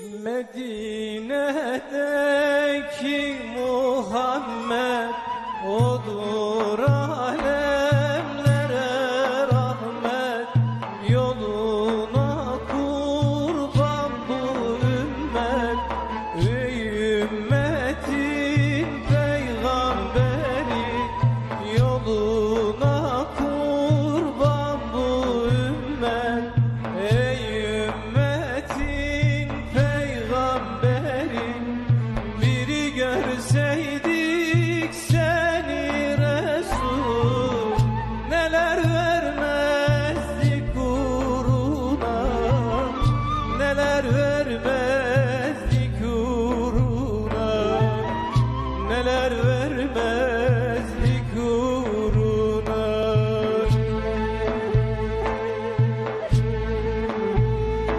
Medine'deki Muhammed odur neler vermez